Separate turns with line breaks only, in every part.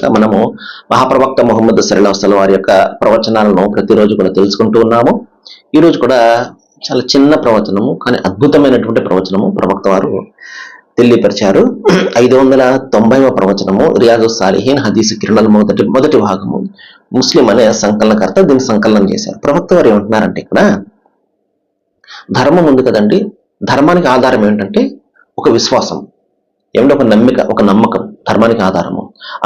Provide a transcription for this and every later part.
కనుక మనము మహాప్రవక్త మొహమ్మద్ సల్లాహ్ వారి యొక్క ప్రవచనాలను ప్రతిరోజు కూడా తెలుసుకుంటూ ఉన్నాము. ఈ రోజు కూడా చాలా చిన్న ప్రవచనము కానీ అద్భుతమైనటువంటి ప్రవచనము ప్రవక్త వారు తెలియపరిచారు. ఐదు వందల తొంభైవ ప్రవచనము రియాజు సాలిహీన్ హదీస్ కిరణాల మొదటి మొదటి భాగము. ముస్లిం అనే సంకలనకర్త దీన్ని సంకలనం చేశారు. ప్రవక్త వారు ఏమంటున్నారంటే ఇక్కడ ధర్మం ఉంది కదండి ధర్మానికి ఆధారం ఏంటంటే ఒక విశ్వాసం ఏమిటి? ఒక నమ్మిక ఒక నమ్మకం ధర్మానికి ఆధారం.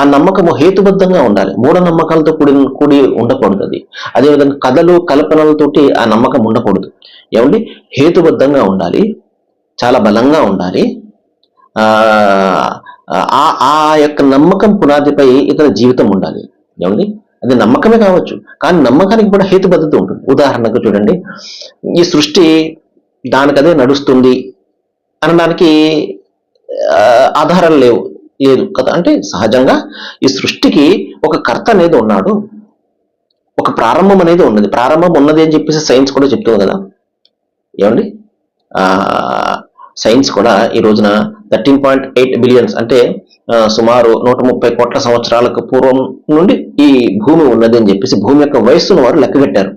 ఆ నమ్మకము హేతుబద్ధంగా ఉండాలి. మూఢ నమ్మకాలతో కూడి కూడి ఉండకూడదు అది అదేవిధంగా కథలు కల్పనలతోటి ఆ నమ్మకం ఉండకూడదు. ఏమండి? హేతుబద్ధంగా ఉండాలి. చాలా బలంగా ఉండాలి. ఆ ఆ ఆ యొక్క నమ్మకం పునాదిపై ఇతర జీవితం ఉండాలి. ఏమండి? అది నమ్మకమే కావచ్చు. కానీ నమ్మకానికి కూడా హేతుబద్ధత ఉంటుంది. ఉదాహరణకు చూడండి. ఈ సృష్టి దానికదే నడుస్తుంది అనడానికి ఆధారాలు లేవు. లేదు కదా? అంటే సహజంగా ఈ సృష్టికి ఒక కర్త అనేది ఉన్నాడు. ఒక ప్రారంభం అనేది ఉన్నది. ప్రారంభం ఉన్నది అని చెప్పేసి సైన్స్ కూడా చెప్తుంది కదా? ఏమండి? సైన్స్ కూడా ఈ రోజున థర్టీన్ పాయింట్ ఎయిట్ బిలియన్స్ అంటే సుమారు నూట ముప్పై కోట్ల సంవత్సరాలకు పూర్వం నుండి ఈ భూమి ఉన్నది అని చెప్పేసి భూమి యొక్క వయస్సును వారు లెక్క పెట్టారు.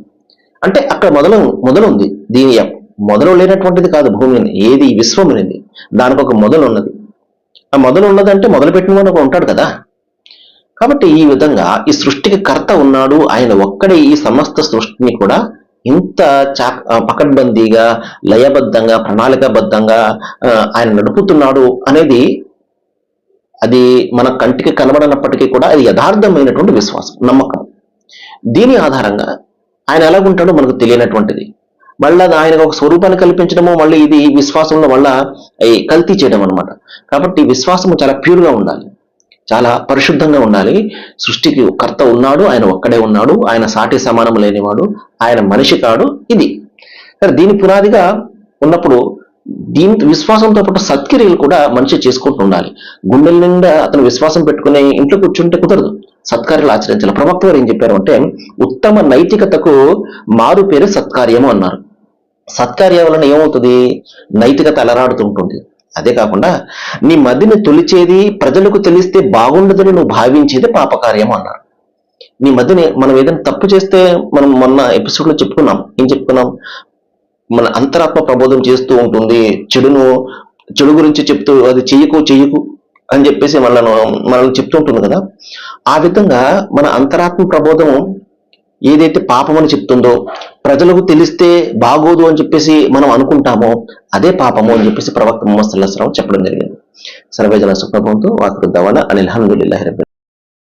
అంటే అక్కడ మొదలు మొదలుంది దీని మొదలు లేనటువంటిది కాదు భూమి ఏది ఈ విశ్వం అనేది. దానికి ఒక మొదలు ఉన్నది. ఆ మొదలు ఉన్నదంటే మొదలు పెట్టిన వాడు ఉంటాడు కదా. కాబట్టి ఈ విధంగా ఈ సృష్టికి కర్త ఉన్నాడు ఆయన ఒక్కడే ఈ సమస్త సృష్టిని కూడా ఇంత చా పకడ్బందీగా లయబద్ధంగా ప్రణాళికాబద్ధంగా ఆయన నడుపుతున్నాడు అనేది అది మన కంటికి కనబడనప్పటికీ కూడా అది యథార్థమైనటువంటి విశ్వాసం నమ్మకం. దీని ఆధారంగా ఆయన ఎలాగుంటాడో మనకు తెలియనటువంటిది. మళ్ళీ అది ఆయనకు ఒక స్వరూపాన్ని కల్పించడము మళ్ళీ ఇది విశ్వాసంలో మళ్ళా కల్తీ చేయడం అనమాట కాబట్టి విశ్వాసము చాలా ప్యూర్గా ఉండాలి. చాలా పరిశుద్ధంగా ఉండాలి. సృష్టికి కర్త ఉన్నాడు ఆయన ఒక్కడే ఉన్నాడు ఆయన సాటి సమానం లేనివాడు ఆయన మనిషి కాడు ఇది. సరే దీని పునాదిగా ఉన్నప్పుడు దీని విశ్వాసంతో పాటు సత్క్రియలు కూడా మనిషి చేసుకుంటూ ఉండాలి. గుండెల నిండా అతను విశ్వాసం పెట్టుకుని ఇంట్లో కూర్చుంటే కుదరదు. సత్కార్యాలు ఆచరించాలి. ప్రవక్త గారు ఏం చెప్పారు అంటే ఉత్తమ నైతికతకు మారు పేరు సత్కార్యము అన్నారు. సత్కార్య వలన ఏమవుతుంది? నైతికత అలరాడుతుంటుంది అదే కాకుండా నీ మదిని తొలిచేది ప్రజలకు తెలిస్తే బాగుండదని నువ్వు భావించేది పాపకార్యం అన్నారు. నీ మధ్యని మనం ఏదైనా తప్పు చేస్తే మనం మొన్న ఎపిసోడ్లో చెప్పుకున్నాం. ఏం చెప్పుకున్నాం? మన అంతరాత్మ ప్రబోధం చేస్తూ ఉంటుంది. చెడును చెడు గురించి చెప్తూ అది చెయ్యకు చెయ్యకు అని చెప్పేసి మనల్ని మనల్ని చెప్తూ ఉంటుంది కదా. ఆ విధంగా మన అంతరాత్మ ప్రబోధం ఏదైతే పాపమని చెప్తుందో ప్రజలకు తెలిస్తే బాగోదు అని చెప్పేసి మనం అనుకుంటామో అదే పాపము అని చెప్పేసి ప్రవక్త ముహమ్మద్ సల్లాహం చెప్పడం జరిగింది. సర్వేజన సుప్రభంతో వాకుడు దవన అని